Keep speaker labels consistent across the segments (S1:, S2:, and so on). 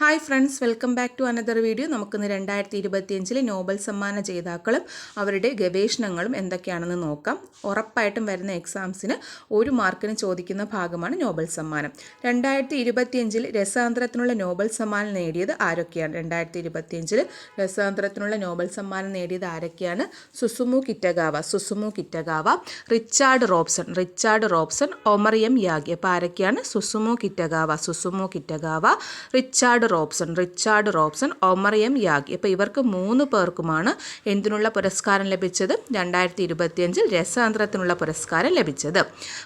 S1: Hi friends welcome back to another video നമുക്കിന്ന് രണ്ടായിരത്തി ഇരുപത്തിയഞ്ചിലെ നോബൽ സമ്മാന ജേതാക്കളും അവരുടെ ഗവേഷണങ്ങളും എന്തൊക്കെയാണെന്ന് നോക്കാം. ഉറപ്പായിട്ടും വരുന്ന എക്സാംസിന് ഒരു മാർക്കിന് ചോദിക്കുന്ന ഭാഗമാണ് നോബൽ സമ്മാനം. രണ്ടായിരത്തി ഇരുപത്തിയഞ്ചിൽ രസാന്തരത്തിനുള്ള നോബൽ സമ്മാനം നേടിയത് ആരൊക്കെയാണ്? രണ്ടായിരത്തി ഇരുപത്തിയഞ്ചിൽ രസാന്തരത്തിനുള്ള നോബൽ സമ്മാനം നേടിയത് ആരൊക്കെയാണ്? Susumu Kitagawa Susumu Kitagawa Richard Robson Richard Robson Omar M Yaghi. അപ്പോൾ ആരൊക്കെയാണ്? Susumu Kitagawa Susumu Kitagawa Richard Robson Richard Robson Omar M Yaghi. അപ്പോൾ ഇവർക്ക് മൂന്ന് പേർക്കുമാണ് എന്തിനുള്ള പുരസ്കാരം ലഭിച്ചത്? രണ്ടായിരത്തി ഇരുപത്തിയഞ്ചിൽ രസതന്ത്രത്തിനുള്ള പുരസ്കാരം ലഭിച്ചത്.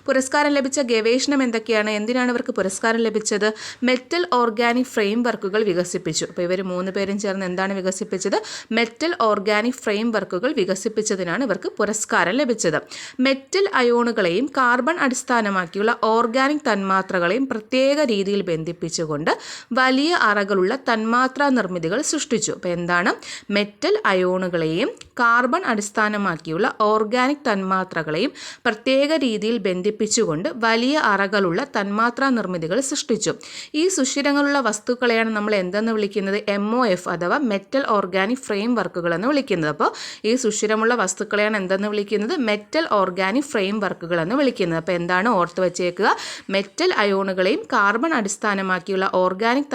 S1: പുരസ്കാരം ലഭിച്ച ഗവേഷണം എന്തൊക്കെയാണ്? എന്തിനാണ് ഇവർക്ക് പുരസ്കാരം ലഭിച്ചത്? മെറ്റൽ ഓർഗാനിക് ഫ്രെയിം വർക്കുകൾ വികസിപ്പിച്ചു. അപ്പോൾ ഇവർ മൂന്ന് പേരും ചേർന്ന് എന്താണ് വികസിപ്പിച്ചത്? മെറ്റൽ ഓർഗാനിക് ഫ്രെയിം വർക്കുകൾ വികസിപ്പിച്ചതിനാണ് ഇവർക്ക് പുരസ്കാരം ലഭിച്ചത്. മെറ്റൽ അയോണുകളെയും കാർബൺ അടിസ്ഥാനമാക്കിയുള്ള ഓർഗാനിക് തന്മാത്രകളെയും പ്രത്യേക രീതിയിൽ ബന്ധിപ്പിച്ചുകൊണ്ട് വലിയ അറകളുള്ള തന്മാത്രാ നിർമ്മിതികൾ സൃഷ്ടിച്ചു. അപ്പോൾ എന്താണ്? മെറ്റൽ അയോണുകളെയും കാർബൺ അടിസ്ഥാനമാക്കിയുള്ള ഓർഗാനിക് തന്മാത്രകളെയും പ്രത്യേക രീതിയിൽ ബന്ധിപ്പിച്ചുകൊണ്ട് വലിയ അറകളുള്ള തന്മാത്രാ നിർമ്മിതികൾ സൃഷ്ടിച്ചു. ഈ സുഷിരങ്ങളുള്ള വസ്തുക്കളെയാണ് നമ്മൾ എന്തെന്ന് വിളിക്കുന്നത്? എം ഒ എഫ് അഥവാ മെറ്റൽ ഓർഗാനിക് ഫ്രെയിം വർക്കുകൾ എന്ന് വിളിക്കുന്നത്. അപ്പോൾ ഈ സുഷിരമുള്ള വസ്തുക്കളെയാണ് എന്തെന്ന് വിളിക്കുന്നത്? മെറ്റൽ ഓർഗാനിക് ഫ്രെയിം വർക്കുകൾ എന്ന് വിളിക്കുന്നത്. അപ്പോൾ എന്താണ്? ഓർത്ത് വച്ചേക്കുക. മെറ്റൽ അയോണുകളെയും കാർബൺ അടിസ്ഥാനമാക്കിയുള്ള ഓർഗാനിക്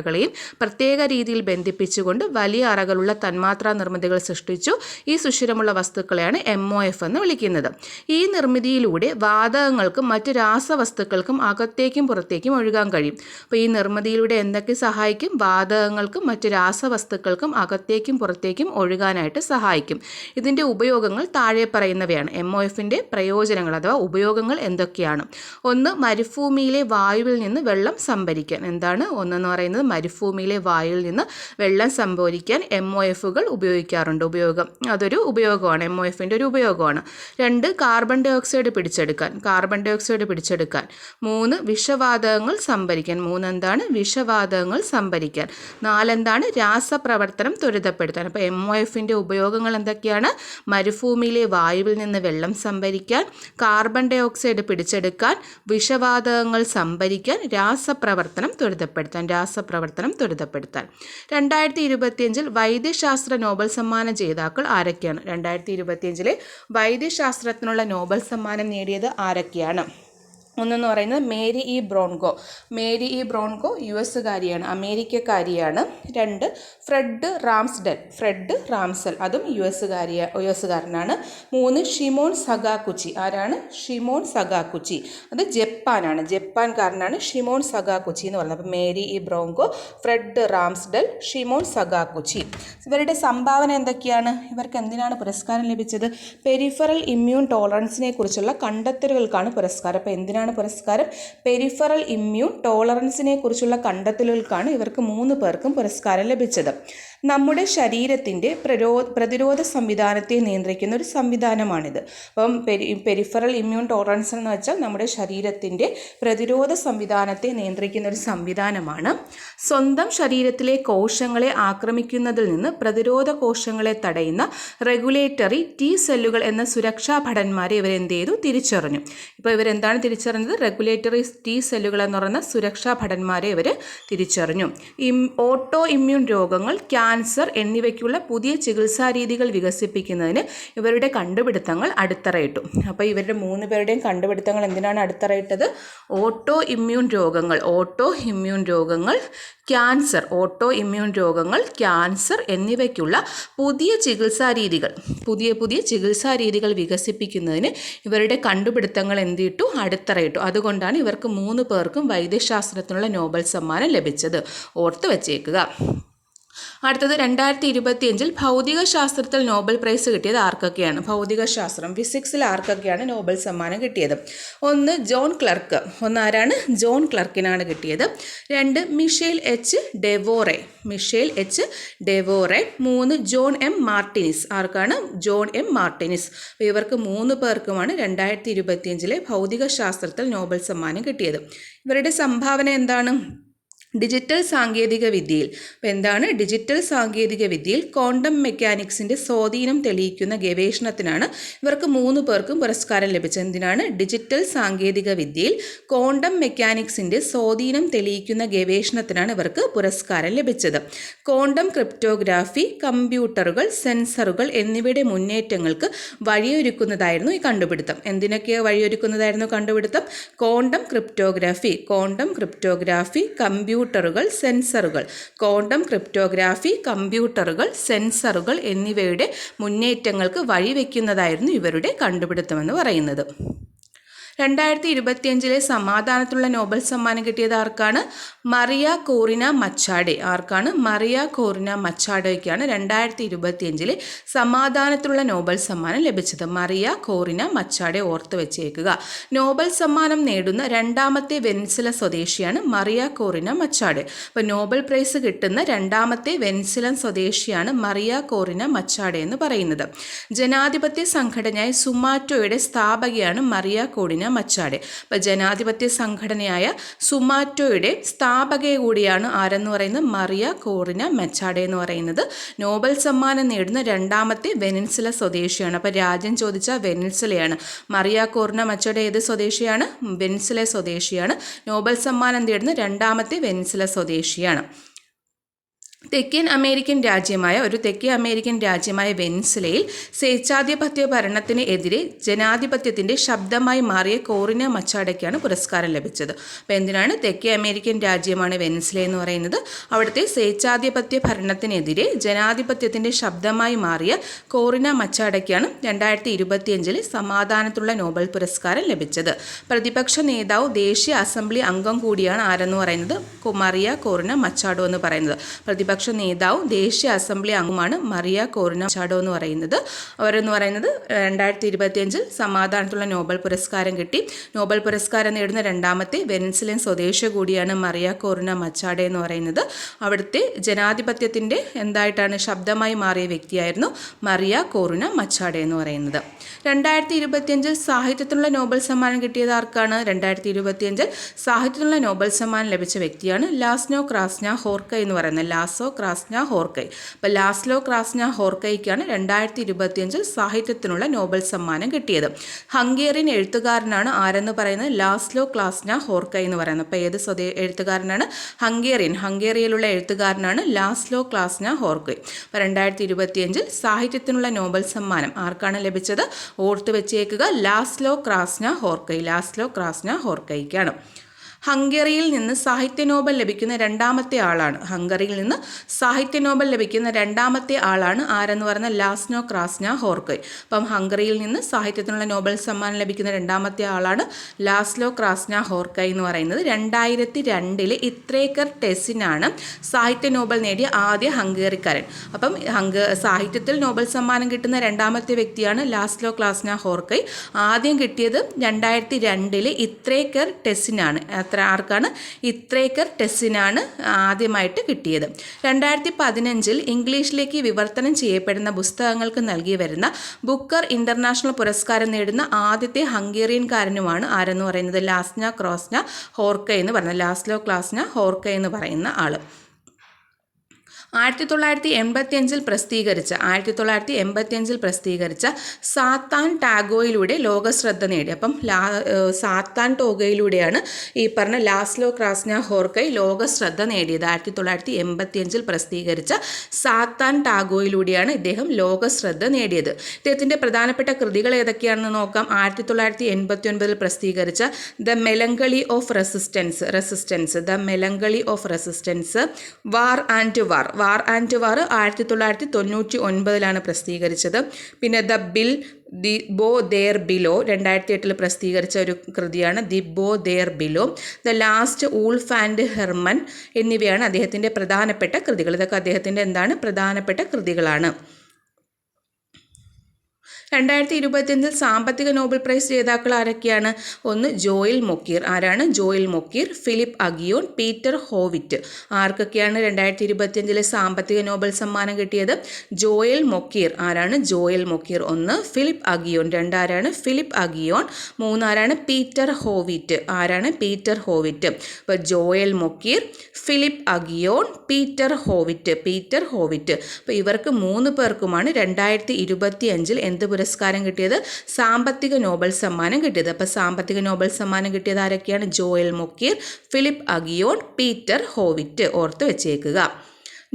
S1: തന്മാത്രകളെയും പ്രത്യേക രീതിയിൽ ബന്ധിപ്പിച്ചുകൊണ്ട് വലിയ അറകളുള്ള തന്മാത്രാ നിർമ്മിതികൾ സൃഷ്ടിച്ചു. ഈ സുഷിരമുള്ള വസ്തുക്കളെയാണ് എം ഒ എഫ് എന്ന് വിളിക്കുന്നത്. ഈ നിർമ്മിതിയിലൂടെ വാതകങ്ങൾക്കും മറ്റ് രാസവസ്തുക്കൾക്കും അകത്തേക്കും പുറത്തേക്കും ഒഴുകാൻ കഴിയും. അപ്പോൾ ഈ നിർമ്മിതിയിലൂടെ എന്തൊക്കെ സഹായിക്കും? വാതകങ്ങൾക്കും മറ്റ് രാസവസ്തുക്കൾക്കും അകത്തേക്കും പുറത്തേക്കും ഒഴുകാനായിട്ട് സഹായിക്കും. ഇതിന്റെ ഉപയോഗങ്ങൾ താഴെ പറയുന്നവയാണ്. എം ഒ എഫിന്റെ പ്രയോജനങ്ങൾ അഥവാ ഉപയോഗങ്ങൾ എന്തൊക്കെയാണ്? ഒന്ന് മരുഭൂമിയിലെ വായുവിൽ നിന്ന് വെള്ളം സംഭരിക്കാൻ. എന്താണ്? ഒന്നെന്ന് പറയുന്നത് മരുഭൂമിയിലെ വായിൽ നിന്ന് വെള്ളം സംഭരിക്കാൻ എം ഒ എഫുകൾ ഉപയോഗിക്കാറുണ്ട്. ഉപയോഗം. അതൊരു ഉപയോഗമാണ്. എം ഒ എഫിന്റെ ഒരു ഉപയോഗമാണ്. രണ്ട് കാർബൺ ഡൈ ഓക്സൈഡ് പിടിച്ചെടുക്കാൻ. കാർബൺ ഡൈ ഓക്സൈഡ് പിടിച്ചെടുക്കാൻ. മൂന്ന് വിഷവാതകങ്ങൾ സംഭരിക്കാൻ. മൂന്നെന്താണ്? വിഷവാതകങ്ങൾ സംഭരിക്കാൻ. നാലെന്താണ്? രാസപ്രവർത്തനം ത്വരിതപ്പെടുത്താൻ. അപ്പോൾ എം ഒ എഫിന്റെ ഉപയോഗങ്ങൾ എന്തൊക്കെയാണ്? മരുഭൂമിയിലെ വായുവിൽ നിന്ന് വെള്ളം സംഭരിക്കാൻ കാർബൺ ഡൈ ഓക്സൈഡ് പിടിച്ചെടുക്കാൻ വിഷവാതകങ്ങൾ സംഭരിക്കാൻ രാസപ്രവർത്തനം ത്വരിതപ്പെടുത്താൻ. രാസപ്രവർത്തനം ത്വരിതപ്പെടുത്താൻ. രണ്ടായിരത്തി ഇരുപത്തിയഞ്ചിൽ വൈദ്യശാസ്ത്ര നോബൽ സമ്മാന ജേതാക്കൾ ആരൊക്കെയാണ്? രണ്ടായിരത്തി ഇരുപത്തിയഞ്ചിലെ വൈദ്യശാസ്ത്രത്തിനുള്ള നോബൽ സമ്മാനം നേടിയത് ആരൊക്കെയാണ്? ഒന്നെന്ന് പറയുന്നത് Mary E Brunkow. Mary E Brunkow U എസ്സുകാരിയാണ് അമേരിക്കക്കാരിയാണ്. രണ്ട് ഫ്രെഡ് റാംസ്ഡൽ ഫ്രെഡ് റാംസൽ അതും യു എസ്സുകാരിയ യു എസ്സുകാരനാണ് മൂന്ന് ഷിമോൺ സഗാക്കുച്ചി ആരാണ്? ഷിമോൺ സഗാക്കുച്ചി അത് ജപ്പാനാണ് ജപ്പാൻകാരനാണ് ഷിമോൺ സഗാക്കുച്ചി എന്ന് പറയുന്നത്. അപ്പോൾ Mary E Brunkow Fred Ramsdell Shimon Sakaguchi ഇവരുടെ സംഭാവന എന്തൊക്കെയാണ്? ഇവർക്ക് എന്തിനാണ് പുരസ്കാരം ലഭിച്ചത്? പെരിഫറൽ ഇമ്മ്യൂൺ ടോളറൻസിനെ കുറിച്ചുള്ള കണ്ടെത്തലുകൾക്കാണ് പുരസ്കാരം. അപ്പോൾ എന്തിനാണ് പുരസ്കാരം പെരിഫറൽ ഇമ്മ്യൂൺ ടോളറൻസിനെ കുറിച്ചുള്ള കണ്ടെത്തലുകൾക്കാണ് ഇവർക്ക് മൂന്ന് പേർക്കും പുരസ്കാരം ലഭിച്ചത്. നമ്മുടെ ശരീരത്തിന്റെ പ്രരോ പ്രതിരോധ സംവിധാനത്തെ നിയന്ത്രിക്കുന്ന ഒരു സംവിധാനമാണിത്. അപ്പം പെരി പെരിഫറൽ ഇമ്മ്യൂൺ ടോളറൻസ് എന്ന് വെച്ചാൽ നമ്മുടെ ശരീരത്തിന്റെ പ്രതിരോധ സംവിധാനത്തെ നിയന്ത്രിക്കുന്ന ഒരു സംവിധാനമാണ്. സ്വന്തം ശരീരത്തിലെ കോശങ്ങളെ ആക്രമിക്കുന്നതിൽ നിന്ന് പ്രതിരോധ കോശങ്ങളെ തടയുന്ന റെഗുലേറ്ററി ടി സെല്ലുകൾ എന്ന സുരക്ഷാ ഭടന്മാരെ ഇവരെന്ത് ചെയ്തു? തിരിച്ചറിഞ്ഞു. ഇപ്പോൾ ഇവരെന്താണ് തിരിച്ചറിഞ്ഞത്? റെഗുലേറ്ററി ടി സെല്ലുകൾ എന്ന് പറയുന്ന സുരക്ഷാ ഭടന്മാരെ ഇവർ തിരിച്ചറിഞ്ഞു. ഓട്ടോ ഇമ്മ്യൂൺ രോഗങ്ങൾ ക്യാൻസർ എന്നിവയ്ക്കുള്ള പുതിയ ചികിത്സാ രീതികൾ വികസിപ്പിക്കുന്നതിന് ഇവരുടെ കണ്ടുപിടുത്തങ്ങൾ അടിത്തറയിട്ടു. അപ്പോൾ ഇവരുടെ മൂന്ന് പേരുടെയും കണ്ടുപിടുത്തങ്ങൾ എന്തിനാണ് അടിത്തറയിട്ടത്? ഓട്ടോ ഇമ്മ്യൂൺ രോഗങ്ങൾ ഓട്ടോ ഇമ്മ്യൂൺ രോഗങ്ങൾ ക്യാൻസർ ഓട്ടോ ഇമ്മ്യൂൺ രോഗങ്ങൾ ക്യാൻസർ എന്നിവയ്ക്കുള്ള പുതിയ ചികിത്സാ രീതികൾ. പുതിയ പുതിയ ചികിത്സാ രീതികൾ വികസിപ്പിക്കുന്നതിന് ഇവരുടെ കണ്ടുപിടുത്തങ്ങൾ എന്തിട്ടു അടിത്തറയിട്ടു. അതുകൊണ്ടാണ് ഇവർക്ക് മൂന്ന് പേർക്കും വൈദ്യശാസ്ത്രത്തിനുള്ള നോബൽ സമ്മാനം ലഭിച്ചത്. ഓർത്ത് വച്ചേക്കുക. അടുത്തത് രണ്ടായിരത്തി ഇരുപത്തിയഞ്ചിൽ ഭൗതിക ശാസ്ത്രത്തിൽ നോബൽ പ്രൈസ് കിട്ടിയത് ആർക്കൊക്കെയാണ്? ഭൗതിക ശാസ്ത്രം ഫിസിക്സിൽ ആർക്കൊക്കെയാണ് നോബൽ സമ്മാനം കിട്ടിയത്? ഒന്ന് ജോൺ ക്ലർക്ക്. ഒന്നാരാണ്? ജോൺ ക്ലർക്കിനാണ് കിട്ടിയത്. രണ്ട് Michel H Devoret. Michel H Devoret. മൂന്ന് ജോൺ എം മാർട്ടിനിസ്. ആർക്കാണ്? John M Martinis. അപ്പോൾ ഇവർക്ക് മൂന്ന് പേർക്കുമാണ് രണ്ടായിരത്തി ഇരുപത്തിയഞ്ചിലെ ഭൗതിക ശാസ്ത്രത്തിൽ നോബൽ സമ്മാനം കിട്ടിയത്. ഇവരുടെ സംഭാവന എന്താണ്? ഡിജിറ്റൽ സാങ്കേതിക വിദ്യയിൽ. അപ്പോൾ എന്താണ്? ഡിജിറ്റൽ സാങ്കേതിക വിദ്യയിൽ ക്വാണ്ടം മെക്കാനിക്സിന്റെ സ്വാധീനം തെളിയിക്കുന്ന ഗവേഷണത്തിനാണ് ഇവർക്ക് മൂന്ന് പേർക്കും പുരസ്കാരം ലഭിച്ചത്. എന്തിനാണ്? ഡിജിറ്റൽ സാങ്കേതിക വിദ്യയിൽ ക്വാണ്ടം മെക്കാനിക്സിന്റെ സ്വാധീനം തെളിയിക്കുന്ന ഗവേഷണത്തിനാണ് ഇവർക്ക് പുരസ്കാരം ലഭിച്ചത്. ക്വാണ്ടം ക്രിപ്റ്റോഗ്രാഫി കമ്പ്യൂട്ടറുകൾ സെൻസറുകൾ എന്നിവയുടെ മുന്നേറ്റങ്ങൾക്ക് വഴിയൊരുക്കുന്നതായിരുന്നു ഈ കണ്ടുപിടുത്തം. എന്തിനൊക്കെ വഴിയൊരുക്കുന്നതായിരുന്നു കണ്ടുപിടുത്തം? ക്വാണ്ടം ക്രിപ്റ്റോഗ്രാഫി ക്വാണ്ടം ക്രിപ്റ്റോഗ്രാഫി കമ്പ്യൂട്ടറുകൾ സെൻസറുകൾ. ക്വാണ്ടം ക്രിപ്റ്റോഗ്രാഫി കമ്പ്യൂട്ടറുകൾ സെൻസറുകൾ എന്നിവയുടെ മുന്നേറ്റങ്ങൾക്ക് വഴിവെക്കുന്നതായിരുന്നു ഇവരുടെ കണ്ടുപിടുത്തമെന്ന് പറയുന്നത്. രണ്ടായിരത്തി ഇരുപത്തിയഞ്ചിലെ സമാധാനത്തിലുള്ള നോബൽ സമ്മാനം കിട്ടിയത് ആർക്കാണ്? മറിയ കോറിന മച്ചാഡെ ആർക്കാണ്? മറിയ കോറിന മച്ചാഡോയ്ക്കാണ് രണ്ടായിരത്തി ഇരുപത്തിയഞ്ചിലെ സമാധാനത്തിലുള്ള നോബൽ സമ്മാനം ലഭിച്ചത്. മറിയ കോറിന മച്ചാഡെ ഓർത്ത് വെച്ചേക്കുക. നോബൽ സമ്മാനം നേടുന്ന രണ്ടാമത്തെ വെൻസില സ്വദേശിയാണ് മറിയ കോറിന മച്ചാഡെ അപ്പോൾ നോബൽ പ്രൈസ് കിട്ടുന്ന രണ്ടാമത്തെ വെൻസില സ്വദേശിയാണ് മറിയ കോറിന മച്ചാഡെ എന്ന് പറയുന്നത്. ജനാധിപത്യ സംഘടനയായ സുമാറ്റോയുടെ സ്ഥാപകയാണ് മറിയ കോറിന മച്ചാഡെ അപ്പോൾ ജനാധിപത്യ സംഘടനയായ സുമാറ്റോയുടെ സ്ഥാപകയെ കൂടിയാണ് ആരെന്ന് പറയുന്നത്? മറിയ കോറിന മച്ചാടെ എന്ന് പറയുന്നത്. നോബൽ സമ്മാനം നേടുന്ന രണ്ടാമത്തെ വെനിൻസില സ്വദേശിയാണ്. അപ്പോൾ രാജ്യം ചോദിച്ച വെനിൻസിലയാണ്. മറിയ കോറിന മച്ചാടെ ഏത് സ്വദേശിയാണ്? വെനിൻസില സ്വദേശിയാണ്. നോബൽ സമ്മാനം നേടുന്ന രണ്ടാമത്തെ വെനിൻസില സ്വദേശിയാണ്. തെക്കൻ അമേരിക്കൻ രാജ്യമായ ഒരു തെക്കേ അമേരിക്കൻ രാജ്യമായ വെൻസിലയിൽ സ്വേച്ഛാധിപത്യ ഭരണത്തിന് എതിരെ ജനാധിപത്യത്തിന്റെ ശബ്ദമായി മാറിയ കോറിന മച്ചാടയ്ക്കാണ് പുരസ്കാരം ലഭിച്ചത്. അപ്പോൾ എന്തിനാണ് തെക്കേ അമേരിക്കൻ രാജ്യമാണ് വെൻസ്ലെ എന്ന് പറയുന്നത്? അവിടുത്തെ സ്വേച്ഛാധിപത്യ ഭരണത്തിനെതിരെ ജനാധിപത്യത്തിന്റെ ശബ്ദമായി മാറിയ കോറിന മച്ചാടയ്ക്കാണ് രണ്ടായിരത്തി ഇരുപത്തിയഞ്ചിൽ സമാധാനത്തുള്ള നോബൽ പുരസ്കാരം ലഭിച്ചത്. പ്രതിപക്ഷ നേതാവ് ദേശീയ അസംബ്ലി അംഗം കൂടിയാണ് ആരെന്ന് പറയുന്നത്? കുമാറിയ കോറിന മച്ചാടോ എന്ന് പറയുന്നത്. പ്രതിപക്ഷ നേതാവും ദേശീയ അസംബ്ലി അംഗമാണ് മറിയ കോറിന ചാഡോ എന്ന് പറയുന്നത്. അവരെന്ന് പറയുന്നത് രണ്ടായിരത്തി ഇരുപത്തിയഞ്ചിൽ സമാധാനത്തുള്ള നോബൽ പുരസ്കാരം കിട്ടി. നോബൽ പുരസ്കാരം നേടുന്ന രണ്ടാമത്തെ വെനൻസിലൻ സ്വദേശി കൂടിയാണ് മറിയ കോറിന മച്ചാഡെ എന്ന് പറയുന്നത്. അവിടുത്തെ ജനാധിപത്യത്തിന്റെ എന്തായിട്ടാണ് ശബ്ദമായി മാറിയ വ്യക്തിയായിരുന്നു മറിയ കോറിന മച്ചാഡെ എന്ന് പറയുന്നത്. രണ്ടായിരത്തി ഇരുപത്തിയഞ്ചിൽ സാഹിത്യത്തിനുള്ള നോബൽ സമ്മാനം കിട്ടിയത് ആർക്കാണ്? രണ്ടായിരത്തി ഇരുപത്തിയഞ്ചിൽ സാഹിത്യത്തിനുള്ള നോബൽ സമ്മാനം ലഭിച്ച വ്യക്തിയാണ് ലാസ്നോ ക്രാസ്ന ഹോർക്ക എന്ന് പറയുന്ന ലാസോ ക്രാസ്ന ഹോർക്കൈ. അപ്പോൾ ലാസ്ലോ ക്രാസ്ന ഹോർക്കൈക്കാണ് രണ്ടായിരത്തി ഇരുപത്തിയഞ്ചിൽ സാഹിത്യത്തിനുള്ള നോബൽ സമ്മാനം കിട്ടിയത്. ഹംഗേറിയൻ എഴുത്തുകാരനാണ് ആരെന്ന് പറയുന്നത്? ലാസ്ലോ ക്ലാസ്ന ഹോർക്കൈ എന്ന് പറയുന്നത്. അപ്പോൾ ഏത് സ്വദേ എഴുത്തുകാരനാണ്? ഹംഗേറിയൻ. ഹംഗേറിയയിലുള്ള എഴുത്തുകാരനാണ് ലാസ്ലോ ക്ലാസ്ന ഹോർക്കൈ. അപ്പോൾ രണ്ടായിരത്തി ഇരുപത്തിയഞ്ചിൽ സാഹിത്യത്തിനുള്ള നോബൽ സമ്മാനം ആർക്കാണ് ലഭിച്ചത്? ഓർത്തു വെച്ചേക്കുക. ലാസ്ലോ ക്രാസ്ന ഹോർക്കൈ. ലാസ്ലോ ക്രാസ്ന ഹോർക്കൈക്കാണ്. ഹംഗറിയിൽ നിന്ന് സാഹിത്യ നോബൽ ലഭിക്കുന്ന രണ്ടാമത്തെ ആളാണ്. ഹംഗറിയിൽ നിന്ന് സാഹിത്യ നോബൽ ലഭിക്കുന്ന രണ്ടാമത്തെ ആളാണ് ആരെന്ന് പറയുന്ന ലാസ്നോ ക്രാസ്ന ഹോർക്കോയ് അപ്പം ഹംഗറിയിൽ നിന്ന് സാഹിത്യത്തിനുള്ള നോബൽ സമ്മാനം ലഭിക്കുന്ന രണ്ടാമത്തെ ആളാണ് ലാസ്ലോ ക്രാസ്ന ഹോർക്കോയ് എന്ന് പറയുന്നത്. രണ്ടായിരത്തി രണ്ടിലെ ഇത്രേക്കർ ടെസിനാണ് സാഹിത്യ നോബൽ നേടിയ ആദ്യ ഹംഗേറിക്കാരൻ. അപ്പം ഹംഗ സാഹിത്യത്തിൽ നോബൽ സമ്മാനം കിട്ടുന്ന രണ്ടാമത്തെ വ്യക്തിയാണ് ലാസ്ലോ ക്ലാസ്ന ഹോർക്കൈ. ആദ്യം കിട്ടിയത് രണ്ടായിരത്തി രണ്ടിലെ ഇത്രേക്കർ ടെസിനാണ് അത്ര ആർക്കാണ്? ഇത്രേക്കർ ടെസ്സിനാണ് ആദ്യമായിട്ട് കിട്ടിയത്. രണ്ടായിരത്തി പതിനഞ്ചിൽ ഇംഗ്ലീഷിലേക്ക് വിവർത്തനം ചെയ്യപ്പെടുന്ന പുസ്തകങ്ങൾക്ക് നൽകി വരുന്ന ബുക്കർ ഇന്റർനാഷണൽ പുരസ്കാരം നേടുന്ന ആദ്യത്തെ ഹംഗേറിയൻകാരനുമാണ് ആരെന്ന് പറയുന്നത് ലാസ്ന ക്രോസ്ന ഹോർക്ക എന്ന് പറയുന്നത് ലാസ്ലോ ക്ലാസ്ന ഹോർക്ക എന്ന് പറയുന്ന ആൾ ആയിരത്തി തൊള്ളായിരത്തി എൺപത്തി അഞ്ചിൽ പ്രസിദ്ധീകരിച്ച ആയിരത്തി തൊള്ളായിരത്തി എൺപത്തി അഞ്ചിൽ പ്രസിദ്ധീകരിച്ച സാത്താൻ ടാഗോയിലൂടെ ലോകശ്രദ്ധ നേടി. അപ്പം ലാ സാത്താൻ ടോഗയിലൂടെയാണ് ഈ പറഞ്ഞ ലാസ്ലോ ക്രാസ്ന ഹോർക്കൈ ലോകശ്രദ്ധ നേടിയത്. ആയിരത്തി തൊള്ളായിരത്തി എൺപത്തി അഞ്ചിൽ പ്രസിദ്ധീകരിച്ച സാത്താൻ ടാഗോയിലൂടെയാണ് ഇദ്ദേഹം ലോകശ്രദ്ധ നേടിയത്. ഇദ്ദേഹത്തിന്റെ പ്രധാനപ്പെട്ട കൃതികൾ ഏതൊക്കെയാണെന്ന് നോക്കാം. ആയിരത്തി തൊള്ളായിരത്തി എൺപത്തി ഒൻപതിൽ പ്രസിദ്ധീകരിച്ച the melancholy of resistance resistance the melancholy of resistance war and war. War and war ആയിരത്തി തൊള്ളായിരത്തി തൊണ്ണൂറ്റി ഒൻപതിലാണ് പ്രസിദ്ധീകരിച്ചത്. പിന്നെ ദ ബിൽ ദി ബോ ദേർ ബിലോ രണ്ടായിരത്തി എട്ടിൽ പ്രസിദ്ധീകരിച്ച ഒരു കൃതിയാണ് Seiobo there below. The last wolf and Herman എന്നിവയാണ് അദ്ദേഹത്തിന്റെ പ്രധാനപ്പെട്ട കൃതികൾ. ഇതൊക്കെ അദ്ദേഹത്തിന്റെ എന്താണ്? പ്രധാനപ്പെട്ട കൃതികളാണ്. രണ്ടായിരത്തി ഇരുപത്തിയഞ്ചിൽ സാമ്പത്തിക നോബൽ പ്രൈസ് ജേതാക്കൾ ആരൊക്കെയാണ്? ഒന്ന് ജോയിൽ മൊക്കീർ. ആരാണ്? Joel Mokyr Philippe Aghion Peter Howitt. ആർക്കൊക്കെയാണ് രണ്ടായിരത്തി ഇരുപത്തിയഞ്ചിലെ സാമ്പത്തിക നോബൽ സമ്മാനം കിട്ടിയത്? Joel Mokyr. ആരാണ്? Joel Mokyr. ഒന്ന് Philippe Aghion. രണ്ടാരാണ്? Philippe Aghion. മൂന്നാരാണ്? Peter Howitt. ആരാണ്? Peter Howitt. ഇപ്പോൾ Joel Mokyr Philippe Aghion Peter Howitt. Peter Howitt. അപ്പോൾ ഇവർക്ക് മൂന്ന് പേർക്കുമാണ് രണ്ടായിരത്തി ഇരുപത്തി അഞ്ചിൽ എന്ത് പുരസ്കാരം കിട്ടിയത് സാമ്പത്തിക നോബൽ സമ്മാനം കിട്ടിയത്. അപ്പോൾ സാമ്പത്തിക നോബൽ സമ്മാനം കിട്ടിയത് ആരൊക്കെയാണ്? Joel Mokyr Philippe Aghion Peter Howitt ഓർത്ത് വെച്ചേക്കുക.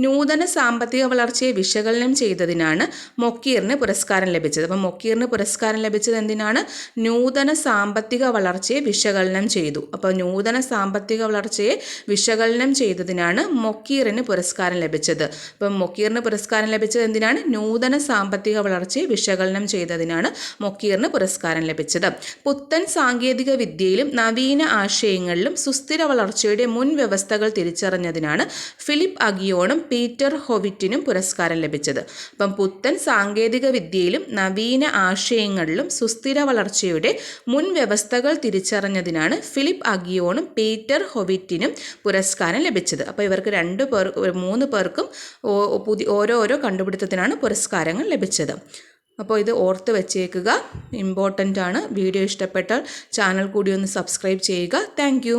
S1: നൂതന സാമ്പത്തിക വളർച്ചയെ വിശകലനം ചെയ്തതിനാണ് മൊക്കീറിന് പുരസ്കാരം ലഭിച്ചത്. അപ്പം മൊക്കീറിന് പുരസ്കാരം ലഭിച്ചത് എന്തിനാണ്? നൂതന സാമ്പത്തിക വളർച്ചയെ വിശകലനം ചെയ്തു. അപ്പോൾ നൂതന സാമ്പത്തിക വളർച്ചയെ വിശകലനം ചെയ്തതിനാണ് മൊക്കീറിന് പുരസ്കാരം ലഭിച്ചത്. അപ്പം മൊക്കീറിന് പുരസ്കാരം ലഭിച്ചത് എന്തിനാണ്? നൂതന സാമ്പത്തിക വളർച്ചയെ വിശകലനം ചെയ്തതിനാണ് മൊക്കീറിന് പുരസ്കാരം ലഭിച്ചത്. പുത്തൻ സാങ്കേതിക വിദ്യയിലും നവീന ആശയങ്ങളിലും സുസ്ഥിര വളർച്ചയുടെ മുൻ വ്യവസ്ഥകൾ തിരിച്ചറിഞ്ഞതിനാണ് ഫിലിപ്പ് അഗിയോണും പീറ്റർ ഹോവിറ്റിനും പുരസ്കാരം ലഭിച്ചത്. അപ്പം പുത്തൻ സാങ്കേതിക വിദ്യയിലും നവീന ആശയങ്ങളിലും സുസ്ഥിര വളർച്ചയുടെ മുൻവ്യവസ്ഥകൾ തിരിച്ചറിഞ്ഞതിനാണ് ഫിലിപ്പ് അഗിയോണും പീറ്റർ ഹോവിറ്റിനും പുരസ്കാരം ലഭിച്ചത്. അപ്പോൾ ഇവർക്ക് രണ്ട് പേർ മൂന്ന് പേർക്കും പുതിയ ഓരോരോ കണ്ടുപിടുത്തത്തിനാണ് പുരസ്കാരങ്ങൾ ലഭിച്ചത്. അപ്പോൾ ഇത് ഓർത്ത് വെച്ചേക്കുക. ഇമ്പോർട്ടന്റ് ആണ്. വീഡിയോ ഇഷ്ടപ്പെട്ടാൽ ചാനൽ കൂടി ഒന്ന് സബ്സ്ക്രൈബ് ചെയ്യുക. താങ്ക്